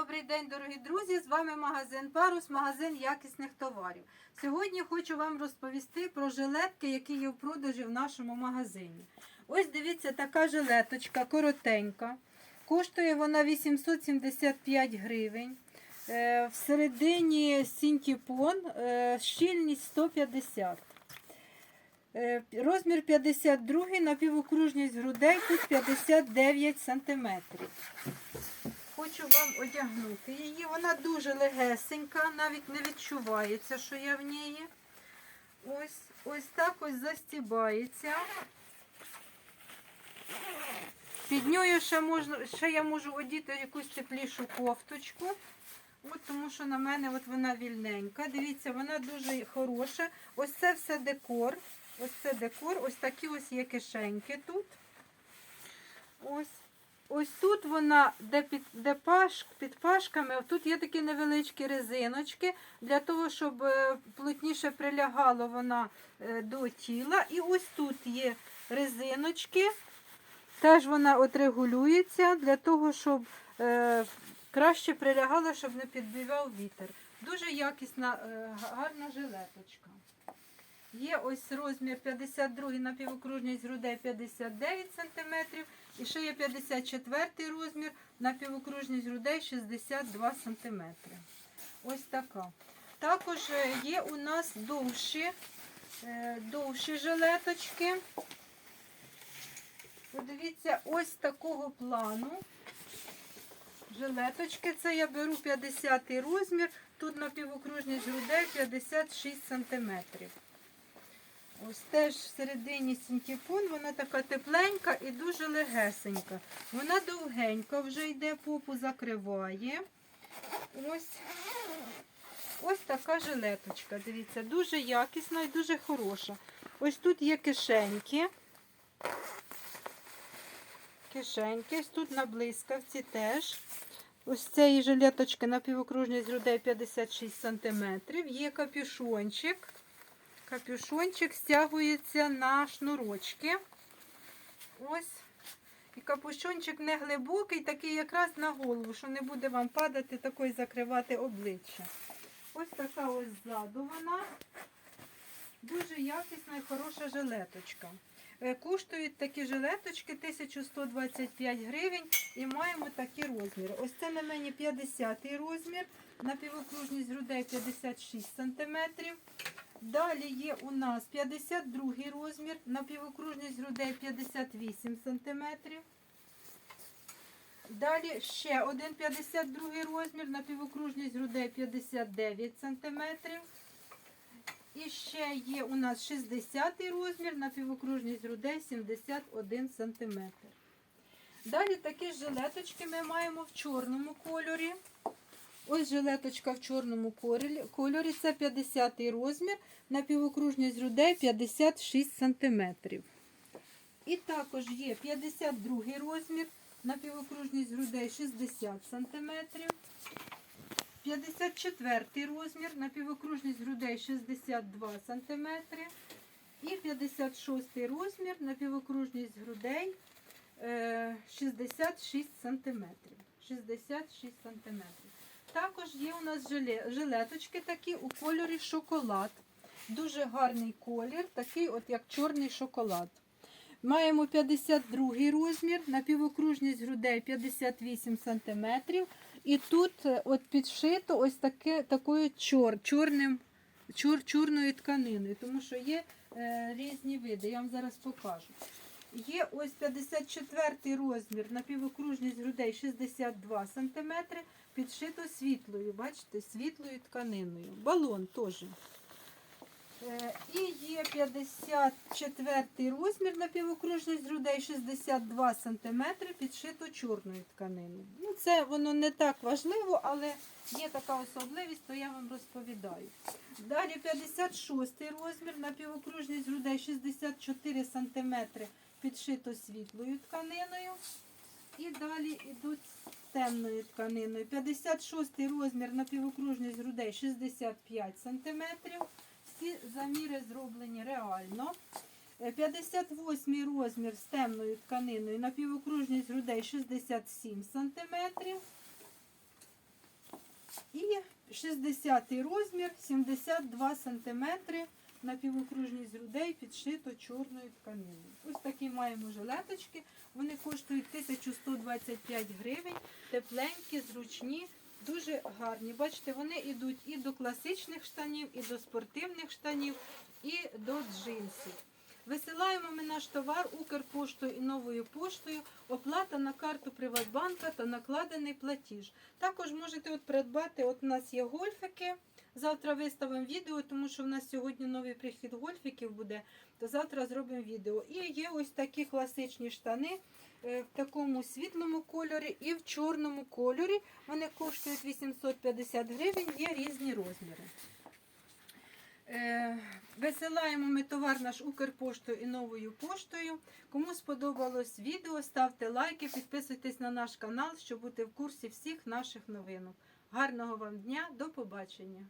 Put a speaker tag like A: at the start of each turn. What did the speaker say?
A: Добрий день, дорогі друзі! З вами магазин Парус, магазин якісних товарів. Сьогодні хочу вам розповісти про жилетки, які є в продажі в нашому магазині. Ось дивіться, така жилеточка коротенька. Коштує вона 875 гривень. Е, Всередині синтепон, е, щільність 150. Е, Розмір 52, напівокружність грудей тут 59 сантиметрів. Хочу вам одягнути її. Вона дуже легесенька, навіть не відчувається, що я в ній. Ось, ось так ось застібається. Під нею ще, можна, ще я можу одіти якусь теплішу кофточку. От тому що на мене от вона вільненька. Дивіться, вона дуже хороша. Ось це все декор. Ось це декор, ось такі ось є кишеньки тут. Ось. Ось тут вона, де під, де паш, під пашками, тут є такі невеличкі резиночки, для того, щоб е, плотніше прилягало вона е, до тіла. І ось тут є резиночки. Теж вона от регулюється для того, щоб е, краще прилягало, щоб не підбивав вітер. Дуже якісна, е, гарна жилеточка. Є ось розмір 52 напівокружність грудей 59 см. І ще є 54 розмір напівокружність грудей 62 см. Ось така. Також е, є у нас довші, е, довші жилеточки. Подивіться, ось такого плану. Жилеточки, це я беру 50 розмір, тут напівокружність грудей 56 см. Ось теж всередині синтепон, вона така тепленька і дуже легесенька. Вона довгенька вже йде, попу закриває. Ось ось така жилеточка. Дивіться, дуже якісна і дуже хороша. Ось тут є кишеньки. Кишеньки, ось тут на блискавці теж. Ось цієї жилеточки напівокружність грудей 56 см. Є капюшончик. Капюшончик стягується на шнурочки. Ось. І капюшончик не глибокий, такий якраз на голову, що не буде вам падати, такий закривати обличчя. Ось така ось ззаду вона. Дуже якісна і хороша жилеточка. Е, Коштують такі жилеточки 1125 гривень і маємо такі розміри. Ось це на мені 50 розмір, напівокружність грудей 56 см. Далі є у нас 52 розмір, напівокружність грудей 58 см. Далі ще один 52 розмір, напівокружність грудей 59 см. І ще є у нас 60 розмір, напівокружність грудей 71 см. Далі такі жилеточки ми маємо в чорному кольорі. Ось жилеточка в чорному кольорі. Це 50 розмір, напівокружність грудей 56 см. І також є 52 розмір, напівокружність грудей 60 см. 54 розмір, напівокружність грудей 62 см. І 56 розмір, напівокружність грудей е, 66 см. 66 см. Також є у нас жилеточки такі у кольорі шоколад. Дуже гарний колір, такий от як чорний шоколад. Маємо 52 розмір, напівокружність грудей 58 см. І тут е, от підшито ось таке, такою чор, чорним, чор, чорною тканиною, тому що є е, різні види. Я вам зараз покажу. Є ось 54 розмір, напівокружність грудей 62 см, підшито світлою, бачите, світлою тканиною. Балон теж. Е, І є 54 розмір напівокружність грудей 62 см, підшито чорною тканиною. Ну, це воно не так важливо, але є така особливість, то я вам розповідаю. Далі 56 розмір, напівокружність грудей 64 см, підшито світлою тканиною. І далі йдуть темною тканиною. 56 розмір напівокружність грудей 65 см. Всі заміри зроблені реально. Е, 58 розмір з темною тканиною, напівокружність грудей 67 см. І 60 розмір, 72 см на півокружність грудей підшито чорною тканиною. Ось такі маємо жилеточки. Вони коштують 1125 гривень, тепленькі, зручні, дуже гарні. Бачите, вони йдуть і до класичних штанів, і до спортивних штанів, і до джинсів. Висилаємо ми наш товар Укрпоштою і новою поштою. Оплата на карту Приватбанка та накладений платіж. Також можете от придбати. От у нас є гольфики. Завтра виставимо відео, тому що в нас сьогодні новий прихід гольфиків буде. То завтра зробимо відео. І є ось такі класичні штани в такому світлому кольорі і в чорному кольорі. Вони коштують 850 гривень, є різні розміри. Е, Висилаємо ми товар наш Укрпоштою і новою поштою. Кому сподобалось відео, ставте лайки, підписуйтесь на наш канал, щоб бути в курсі всіх наших новинок. Гарного вам дня, до побачення!